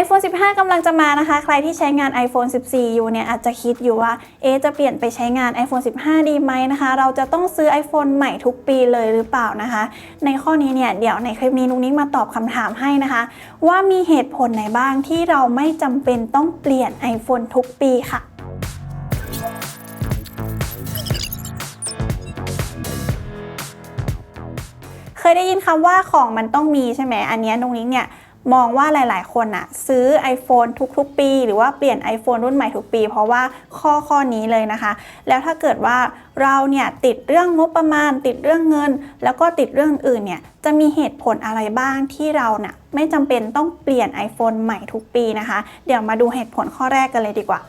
iPhone 15กำลังจะมานะคะ ใครที่ใช้งาน iPhone 14อยู่เนี่ยอาจจะคิดอยู่ว่า เอจะเปลี่ยนไปใช้งาน iPhone 15 ดีไหมนะคะ เราจะต้องซื้อ iPhone ใหม่ทุกปีเลยหรือเปล่านะคะ ในข้อนี้เนี่ยเดี๋ยวในคลิปนี้นุ้งนิ้งมาตอบคำถามให้นะคะ ว่ามีเหตุผลไหนบ้างที่เราไม่จำเป็นต้องเปลี่ยน iPhone ทุกปีค่ะเคยได้ยินคำว่าของมันต้องมีใช่ไหม อันนี้นุ้งนิ้งเนี่ย มองว่าหลาย ๆ คนอะซื้อ iPhone ทุก ๆ ปี หรือว่าเปลี่ยน iPhone รุ่นใหม่ทุกปี เพราะว่าข้อข้อนี้เลยนะคะ แล้วถ้าเกิดว่าเราเนี่ยติดเรื่องงบประมาณ ติดเรื่องเงิน แล้วก็ติดเรื่องอื่นเนี่ยจะมีเหตุผลอะไรบ้างที่เราเนี่ยไม่จำเป็นต้องเปลี่ยน iPhone ใหม่ทุกปีนะคะ เดี๋ยวมาดูเหตุผลข้อแรกกันเลยดีกว่า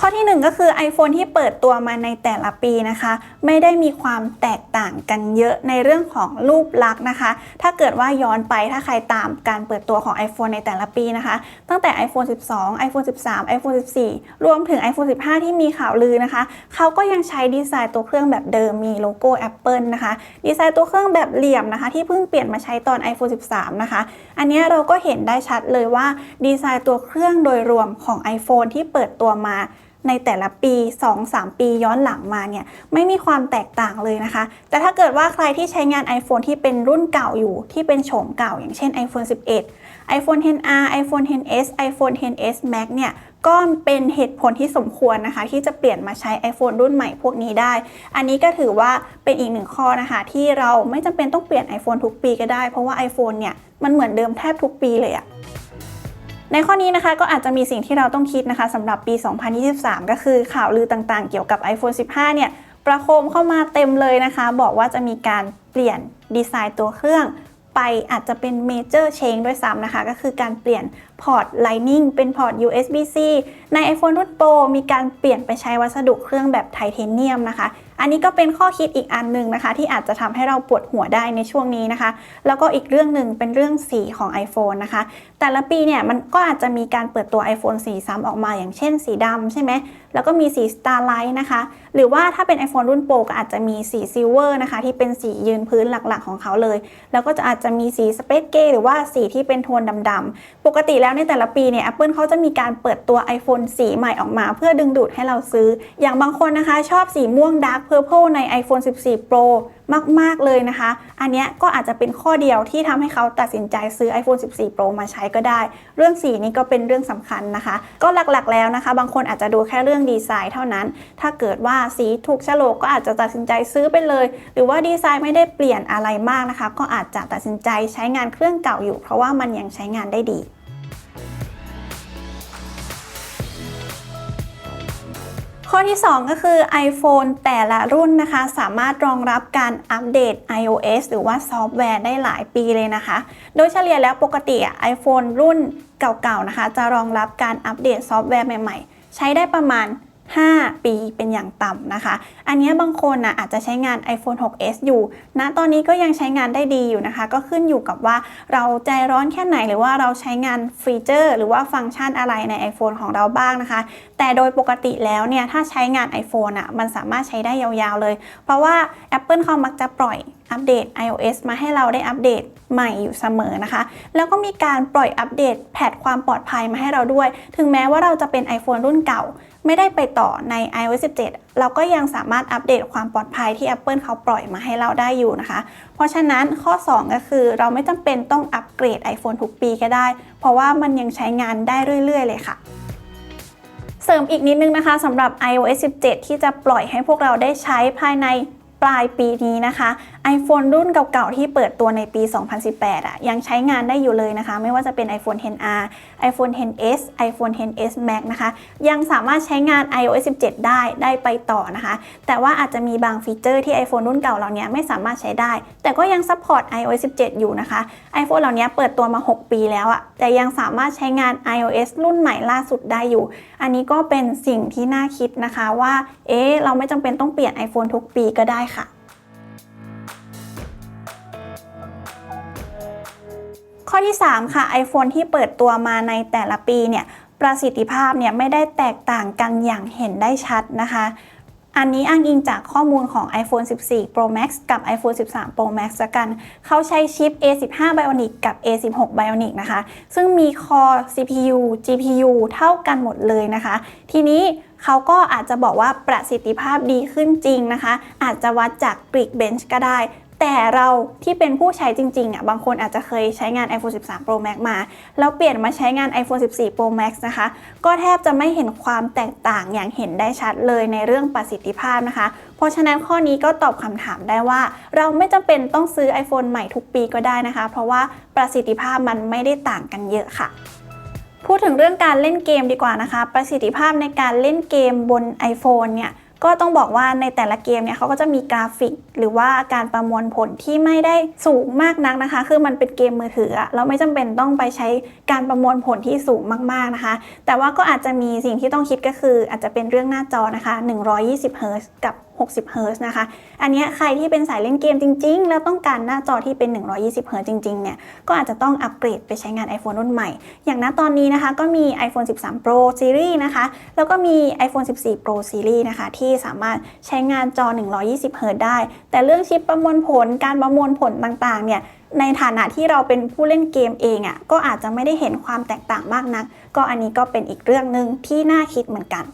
ข้อที่ 1 ก็คือ iPhone ที่เปิดตัวมาในแต่ละปีนะคะ ไม่ได้มีความแตกต่างกันเยอะในเรื่องของรูปลักษณ์นะคะ ถ้าเกิดว่าย้อนไปถ้าใครตามการเปิดตัวของ iPhone ในแต่ละปีนะคะ ตั้งแต่ iPhone 12 iPhone 13 iPhone 14 รวมถึง iPhone 15 ที่มีข่าวลือนะคะ เขาก็ยังใช้ดีไซน์ตัวเครื่องแบบเดิมมีโลโก้ Apple นะคะดีไซน์ตัวเครื่องแบบเหลี่ยมนะคะ ที่เพิ่งเปลี่ยนมาใช้ตอน iPhone 13 นะคะ อันนี้เราก็เห็นได้ชัดเลยว่าดีไซน์ตัวเครื่องโดยรวมของ iPhone ที่เปิดตัวมาในแต่ละปี 2-3 ปีย้อนหลังมาเนี่ยไม่มีความแตกต่างเลยนะคะ แต่ถ้าเกิดว่าใครที่ใช้งาน iPhone ที่เป็นรุ่นเก่าอยู่ที่เป็นโฉมเก่า อย่างเช่น iPhone 11 iPhone 10R iPhone 10s iPhone 10s Max เนี่ยก็เป็นเหตุผลที่สมควรนะคะ ที่จะเปลี่ยนมาใช้ iPhone รุ่นใหม่พวกนี้ได้ อันนี้ก็ถือว่าเป็นอีกหนึ่งข้อนะคะ ที่เราไม่จำเป็นต้องเปลี่ยน iPhone ทุกปีก็ได้ เพราะว่า iPhone เนี่ยมันเหมือนเดิมแทบทุกปีเลยอะ ในข้อนี้นะคะก็อาจจะมีสิ่งที่เราต้องคิดนะคะสำหรับปี 2023 ก็คือข่าวลือต่างๆ เกี่ยวกับ iPhone 15 เนี่ยประโคมเข้ามาเต็มเลยนะคะ บอกว่าจะมีการเปลี่ยนดีไซน์ตัวเครื่องไปอาจจะเป็น Major Change ด้วยซ้ำนะคะ ก็คือการเปลี่ยนพอร์ต Lightning เป็นพอร์ต USB-C ใน iPhone รุ่น Pro มีการเปลี่ยนไปใช้วัสดุเครื่องแบบไทเทเนียมนะคะ อันนี้ก็เป็นข้อคิดอีกอันหนึ่งนะคะ ที่อาจจะทำให้เราปวดหัวได้ในช่วงนี้นะคะ แล้วก็อีกเรื่องหนึ่งเป็นเรื่องสีของ iPhone นะคะ แต่ละปีเนี่ยมันก็อาจจะมีการเปิดตัว iPhone สีซ้ำออกมา อย่างเช่นสีดำใช่ไหมแล้วก็มีสี Starlight นะคะ หรือว่าถ้าเป็น iPhone รุ่นโปรก็อาจจะมีสีซิลเวอร์นะคะที่เป็นสียืนพื้นหลักๆของเขาเลย แล้วก็จะอาจจะมีสีสเปซเกหรือว่าสีที่เป็นโทนดำๆปกติแล้วในแต่ละปีเนี่ย Apple เขาจะมีการเปิดตัว iPhone สีใหม่ออกมา เพื่อดึงดูดให้เราซื้อ อย่างบางคนนะคะชอบสีม่วงดาร์กเพอร์เพลใน iPhone 14 Pro มาก ๆ เลยนะคะ อันนี้ก็อาจจะเป็นข้อเดียวที่ทำให้เขาตัดสินใจซื้อ iPhone 14 Pro มาใช้ก็ได้ เรื่องสีนี้ก็เป็นเรื่องสำคัญนะคะ ก็หลักๆ แล้วนะคะ บางคนอาจจะดูแค่เรื่องดีไซน์เท่านั้น ถ้าเกิดว่าสีถูกฉลกก็อาจจะตัดสินใจซื้อไปเลย หรือว่าดีไซน์ไม่ได้เปลี่ยนอะไรมากนะคะ ก็อาจจะตัดสินใจใช้งานเครื่องเก่าอยู่ เพราะว่ามันยังใช้งานได้ดี ข้อที่ 2 ก็คือ iPhone แต่ละรุ่นนะคะ สามารถรองรับการอัปเดต iOS หรือว่าซอฟต์แวร์ได้หลายปีเลยนะคะ โดยเฉลี่ยแล้วปกติอะ iPhone รุ่นเก่าๆนะคะ จะรองรับการอัปเดตซอฟต์แวร์ใหม่ๆ ใช้ได้ประมาณ 5 ปีเป็นอย่างต่ำนะคะ อันนี้บางคนนะอาจจะใช้งาน iPhone 6s อยู่ณตอนนี้ก็ยังใช้งานได้ดีอยู่นะคะ ก็ขึ้นอยู่กับว่าเราใจร้อนแค่ไหน หรือว่าเราใช้งานฟีเจอร์ หรือว่าฟังก์ชันอะไรใน iPhone ของเราบ้างนะคะแต่โดยปกติแล้วเนี่ยถ้าใช้งาน iPhone อะมันสามารถใช้ได้ยาวๆเลย เพราะว่า Apple เขามักจะปล่อยอัปเดต iOS มาให้เราได้อัปเดตใหม่อยู่เสมอนะคะ แล้วก็มีการปล่อยอัปเดตแพทความปลอดภัยมาให้เราด้วย ถึงแม้ว่าเราจะเป็น iPhone รุ่นเก่า ไม่ได้ไปต่อใน iOS 17 เราก็ยังสามารถอัปเดตความปลอดภัยที่ Apple เขาปล่อยมาให้เราได้อยู่นะคะ เพราะฉะนั้นข้อ 2 ก็คือเราไม่จำเป็นต้องอัปเกรด iPhone ทุกปีก็ได้ เพราะว่ามันยังใช้งานได้เรื่อย ๆ เลยค่ะ เสริมอีกนิดนึงนะคะสำหรับ iOS 17 ที่จะปล่อยให้พวกเราได้ใช้ภายในปลายปีนี้นะคะ iPhone รุ่นเก่าๆ ที่เปิดตัวในปี 2018 อะ ยังใช้งานได้อยู่เลยนะคะ ไม่ว่าจะเป็น iPhone 10R iPhone 10s iPhone 10s Max นะคะ ยังสามารถใช้งาน iOS 17 ได้ได้ไปต่อนะคะ แต่ว่าอาจจะมีบางฟีเจอร์ที่ iPhone รุ่นเก่าเราเนี้ยไม่สามารถใช้ได้ แต่ก็ยังซัพพอร์ต iOS 17 อยู่นะคะ iPhone เหล่านี้เปิดตัวมา 6 ปีแล้วอะแต่ยังสามารถใช้งาน iOS รุ่นใหม่ล่าสุดได้อยู่ อันนี้ก็เป็นสิ่งที่น่าคิดนะคะว่า เอ๊ะ เราไม่จำเป็นต้องเปลี่ยน iPhone ทุกปีก็ได้ค่ะ ข้อที่ 3 ค่ะ iPhone ที่เปิดตัวมาในแต่ละปีเนี่ยประสิทธิภาพเนี่ยไม่ได้แตกต่างกันอย่างเห็นได้ชัดนะคะ อันนี้อ้างอิงจากข้อมูลของ iPhone 14 Pro Max กับ iPhone 13 Pro Max กัน เขาใช้ชิป A15 Bionic กับ A16 Bionic นะคะ ซึ่งมี Core CPU GPU เท่ากันหมดเลยนะคะ ทีนี้เขาก็อาจจะบอกว่าประสิทธิภาพดีขึ้นจริงนะคะ อาจจะวัดจาก Geekbench ก็ได้ แต่เราที่เป็นผู้ใช้จริงๆอะบางคนอาจจะเคยใช้งาน iPhone 13 Pro Max มา แล้วเปลี่ยนมาใช้งาน iPhone 14 Pro Max นะคะ ก็แทบจะไม่เห็นความแตกต่างอย่างเห็นได้ชัดเลยในเรื่องประสิทธิภาพนะคะ เพราะฉะนั้นข้อนี้ก็ตอบคำถามได้ว่า เราไม่จำเป็นต้องซื้อ iPhone ใหม่ทุกปีก็ได้นะคะ เพราะว่าประสิทธิภาพมันไม่ได้ต่างกันเยอะค่ะพูดถึงเรื่องการเล่นเกมดีกว่านะคะ ประสิทธิภาพในการเล่นเกมบน iPhone เนี่ย ก็ต้องบอกว่าในแต่ละเกมเนี่ยเขาก็จะมีกราฟิก หรือว่าการประมวลผลที่ไม่ได้สูงมากนักนะคะ คือมันเป็นเกมมือถืออะเราไม่จำเป็นต้องไปใช้การประมวลผลที่สูงมาก ๆนะคะ แต่ว่าก็อาจจะมีสิ่งที่ต้องคิดก็คืออาจจะเป็นเรื่องหน้าจอนะคะ120 Hz กับ 60 Hz นะคะ อันนี้ใครที่เป็นสายเล่นเกมจริง ๆ แล้วต้องการหน้าจอที่เป็น 120 Hz จริง ๆ เนี่ย ก็อาจจะต้องอัปเกรดไปใช้งาน iPhone รุ่นใหม่ อย่างณตอนนี้นะคะ ก็มี iPhone 13 Pro Series นะคะ แล้วก็มี iPhone 14 Pro Series นะคะ ที่สามารถใช้งานจอ 120 Hz ได้ แต่เรื่องชิปประมวลผล การประมวลผลต่าง ๆ เนี่ยในฐานะที่เราเป็นผู้เล่นเกมเองอะ่ะก็อาจจะไม่ได้เห็นความแตกต่างมากนัก ก็อันนี้ก็เป็นอีกเรื่องหนึ่งที่น่าคิดเหมือนกัน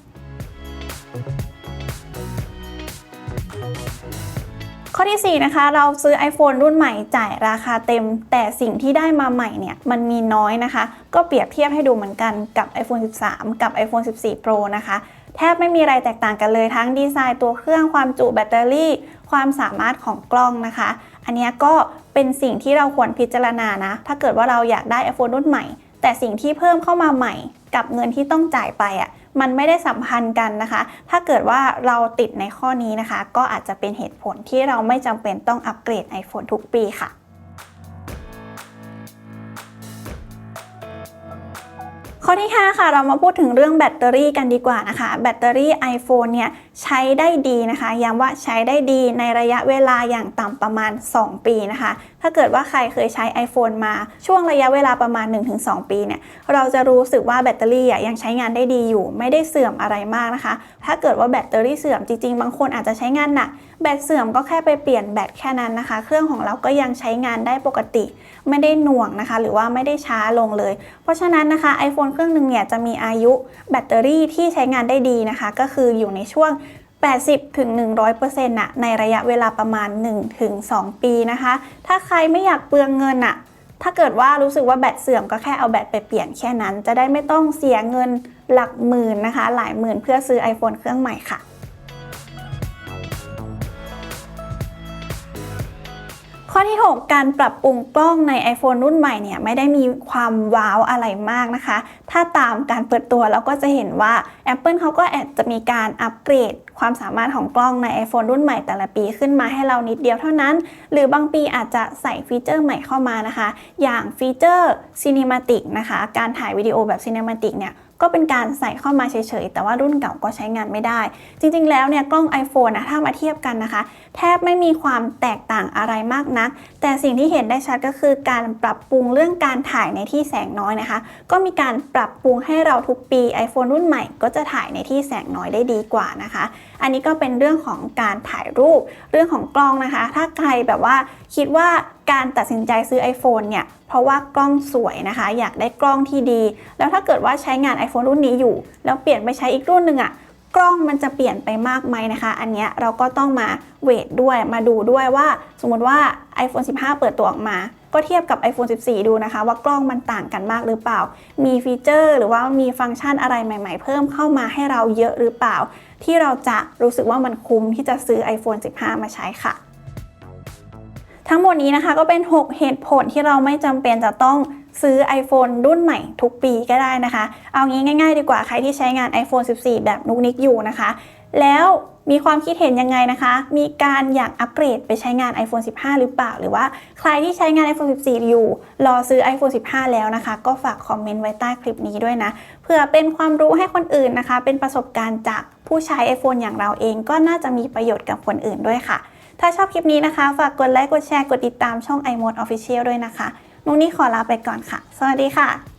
ข้อที่ 4 นะคะ เราซื้อ iPhone รุ่นใหม่จ่ายราคาเต็ม แต่สิ่งที่ได้มาใหม่เนี่ยมันมีน้อยนะคะ ก็เปรียบเทียบให้ดูเหมือนกันกับ iPhone 13 กับ iPhone 14 Pro นะคะแทบไม่มีอะไรแตกต่างกันเลยทั้งดีไซน์ตัวเครื่องความจุแบตเตอรี่ ความสามารถของกล้องนะคะ อันนี้ก็เป็นสิ่งที่เราควรพิจารณานะ ถ้าเกิดว่าเราอยากได้ iPhone รุ่นใหม่ แต่สิ่งที่เพิ่มเข้ามาใหม่ กับเงินที่ต้องจ่ายไปอะ่ะ มันไม่ได้สัมพันธ์กันนะคะ ถ้าเกิดว่าเราติดในข้อนี้นะคะ ก็อาจจะเป็นเหตุผลที่เราไม่จำเป็นต้องอัปเกรด iPhone ทุกปีค่ะข้อที่ 5 ค่ะ เรามาพูดถึงเรื่องแบตเตอรี่กันดีกว่านะคะ แบตเตอรี่ iPhone เนี่ยใช้ได้ดีนะคะ ย้ำว่าใช้ได้ดีในระยะเวลาอย่างต่ำประมาณ 2 ปีนะคะ ถ้าเกิดว่าใครเคยใช้ iPhone มาช่วงระยะเวลาประมาณ 1-2 ปีเนี่ย เราจะรู้สึกว่าแบตเตอรี่ยังใช้งานได้ดีอยู่ ไม่ได้เสื่อมอะไรมากนะคะ ถ้าเกิดว่าแบตเตอรี่เสื่อมจริงๆ บางคนอาจจะใช้งานหนัก แบตเสื่อมก็แค่ไปเปลี่ยนแบตแค่นั้นนะคะ เครื่องของเราก็ยังใช้งานได้ปกติ ไม่ได้หน่วงนะคะ หรือว่าไม่ได้ช้าลงเลย เพราะฉะนั้นนะคะ iPhone เครื่องหนึ่งเนี่ยจะมีอายุแบตเตอรี่ที่ใช้งานได้ดีนะคะ ก็คืออยู่ในช่วง 80ถึง100%น่ะในระยะเวลาประมาณ 1-2 ปีนะคะ ถ้าใครไม่อยากเปลืองเงินน่ะถ้าเกิดว่ารู้สึกว่าแบตเสื่อมก็แค่เอาแบตไปเปลี่ยนแค่นั้น จะได้ไม่ต้องเสียเงินหลักหมื่นนะคะ หลายหมื่นเพื่อซื้อ iPhone เครื่องใหม่ค่ะข้อที่ 6 การปรับปรุงกล้องใน iPhone รุ่นใหม่เนี่ยไม่ได้มีความว้าวอะไรมากนะคะ ถ้าตามการเปิดตัวเราก็จะเห็นว่า Apple เขาก็แอบจะมีการอัปเกรดความสามารถของกล้องใน iPhone รุ่นใหม่แต่ละปีขึ้นมาให้เรานิดเดียวเท่านั้น หรือบางปีอาจจะใส่ฟีเจอร์ใหม่เข้ามานะคะ อย่างฟีเจอร์ Cinematic นะคะ การถ่ายวิดีโอแบบ Cinematic เนี่ย ก็เป็นการใส่เข้ามาเฉยๆ แต่ว่ารุ่นเก่าก็ใช้งานไม่ได้ จริงๆ แล้วเนี่ยกล้อง iPhone นะถ้ามาเทียบกันนะคะ แทบไม่มีความแตกต่างอะไรมากนัก แต่สิ่งที่เห็นได้ชัดก็คือการปรับปรุงเรื่องการถ่ายในที่แสงน้อยนะคะ ก็มีการปรับปรุงให้เราทุกปี iPhone รุ่นใหม่ก็จะถ่ายในที่แสงน้อยได้ดีกว่านะคะ อันนี้ก็เป็นเรื่องของการถ่ายรูปเรื่องของกล้องนะคะ ถ้าใครแบบว่า คิดว่าการตัดสินใจซื้อ iPhone เนี่ย เพราะว่ากล้องสวยนะคะ อยากได้กล้องที่ดี แล้วถ้าเกิดว่าใช้งาน iPhone รุ่นนี้อยู่ แล้วเปลี่ยนไปใช้อีกรุ่นหนึ่งอะกล้องมันจะเปลี่ยนไปมากไหมนะคะ อันนี้เราก็ต้องมาเวทด้วยมาดูด้วยว่า สมมติว่า iPhone 15 เปิดตัวออกมา ก็เทียบกับ iPhone 14 ดูนะคะ ว่ากล้องมันต่างกันมากหรือเปล่า มีฟีเจอร์ หรือว่ามีฟังก์ชันอะไรใหม่ๆ เพิ่มเข้ามาให้เราเยอะหรือเปล่า ที่เราจะรู้สึกว่ามันคุ้มที่จะซื้อ iPhone 15 มาใช้ค่ะ ทั้งหมดนี้นะคะก็เป็น 6 เหตุผลที่เราไม่จำเป็นจะต้องซื้อ iPhone รุ่นใหม่ทุกปีก็ได้นะคะ เอางี้ง่ายๆ ดีกว่าใครที่ใช้งาน iPhone 14 แบบนุกนิกอยู่นะคะ แล้วมีความคิดเห็นยังไงนะคะ มีการอยากอัปเกรดไปใช้งาน iPhone 15 หรือเปล่า หรือว่าใครที่ใช้งาน iPhone 14 อยู่ รอซื้อ iPhone 15 แล้วนะคะ ก็ฝากคอมเมนต์ไว้ใต้คลิปนี้ด้วยนะ เพื่อเป็นความรู้ให้คนอื่นนะคะ เป็นประสบการณ์จากผู้ใช้ iPhone อย่างเราเอง ก็น่าจะมีประโยชน์กับคนอื่นด้วยค่ะ ถ้าชอบคลิปนี้นะคะ ฝากกดไลค์ กดแชร์ กดติดตามช่อง iMode Official ด้วยนะคะ นุกนี้ขอลาไปก่อนค่ะ สวัสดีค่ะ